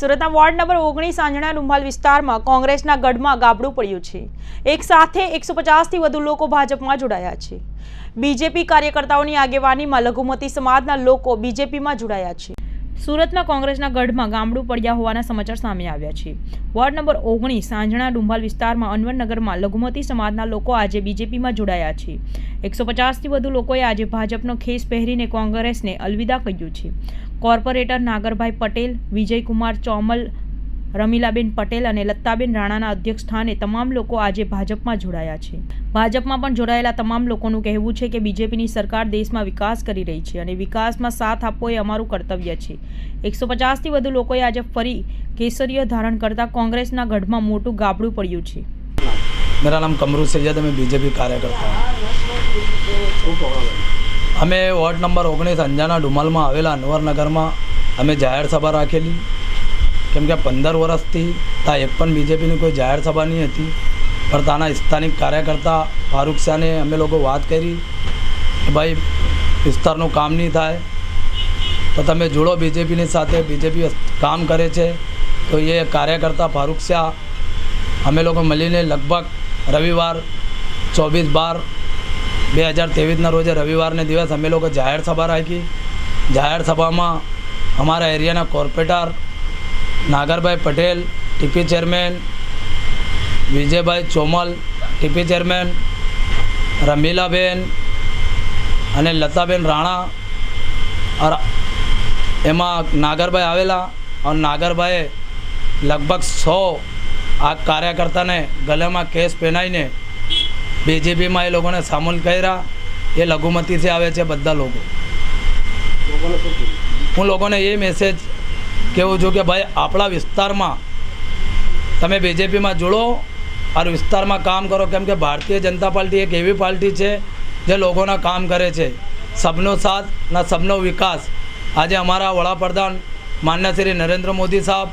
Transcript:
સુરતના ward number ઓગણીસ આંજણા ડુંભાલ વિસ્તારમાં કોંગ્રેસના ગઢમાં ગાબડું પડ્યું છે. એક સાથે એકસો પચાસથી વધુ લોકો ભાજપમાં જોડાયા છે. બીજેપી કાર્યકર્તાઓની આગેવાનીમાં લઘુમતી સમાજના લોકો બીજેપીમાં જોડાયા છે. સુરતમાં કોંગ્રેસના ગઢમાં ગામડું પડ્યા હોવાના સમાચાર સામે આવ્યા છે. વોર્ડ નંબર ઓગણીસ, સાંજણા ડુંભાલ વિસ્તારમાં અનવરનગરમાં લઘુમતી સમાજના લોકો આજે બીજેપીમાં જોડાયા છે. એકસો પચાસથી વધુ લોકોએ આજે ભાજપનો ખેસ પહેરીને કોંગ્રેસને અલવિદા કહ્યું છે. કોર્પોરેટર નાગરભાઈ પટેલ, વિજયકુમાર ચોમલ, રમીલાબેન પટેલ અને લત્તાબેન રાણાના અધ્યક્ષ સ્થાને તમામ લોકો આજે ભાજપમાં જોડાયા છે. ભાજપમાં પણ જોડાયેલા તમામ લોકોનું કહેવું છે કે બીજેપીની સરકાર દેશમાં વિકાસ કરી રહી છે અને વિકાસમાં સાથ આપવો એ અમારું કર્તવ્ય છે એકસો પચાસથી વધુ લોકોએ આજે ફરી કેસરીય ધારણ કરતા કોંગ્રેસના ગઢમાં મોટું ગાબડું પડ્યું છે मेरा नाम कमरू सैयद है मैं बीजेपी कार्यकर्ता हूँ અમે વોર્ડ નંબર ઓગણીસ અંજાના ડુમલમાં આવેલા અનવરનગરમાં અમે જાહેર સભા રાખેલી કેમ કે પંદર વર્ષથી ત્યાં એક પણ બીજેપીની કોઈ જાહેર સભા નહીં હતી ત્યાંના સ્થાનિક કાર્યકર્તા ફારૂક શાહને અમે લોકો વાત કરી કે ભાઈ, વિસ્તારનું કામ નહીં થાય, તો તમે જોડો બીજેપીની સાથે, બીજેપી કામ કરે છે, તો એ કાર્યકર્તા ફારૂક શાહ અમે લોકો મળીને લગભગ રવિવાર ચોવીસ બાર બે હજાર તેવીસના રોજે રવિવારને દિવસ અમે લોકો જાહેર સભા રાખી. જાહેર સભામાં અમારા એરિયાના corporator Nagarbhai Patel, TP chairman Vijaybhai Chomal, TP chairman, Ramilaben અને લતાબેન રાણા. એમાં નાગરભાઈ આવેલા અને નાગરભાઈએ લગભગ સો આ કાર્યકર્તાને ગલેમાં કેસ પહેરાવીને બીજેપીમાં એ લોકોને સામેલ કર્યા. એ લઘુમતીથી આવે છે બધા લોકો. હું લોકોને એ મેસેજ કહેવું છું કે ભાઈ, આપણા વિસ્તારમાં તમે બીજેપીમાં જોડો. આ વિસ્તારમાં કામ કરો, કેમ કે ભારતીય જનતા પાર્ટી એક એવી પાર્ટી છે જે લોકોના કામ કરે છે. સબનો સાથ ના સબનો વિકાસ. આજે અમારા વડાપ્રધાન માન્ય શ્રી નરેન્દ્ર મોદી સાહેબ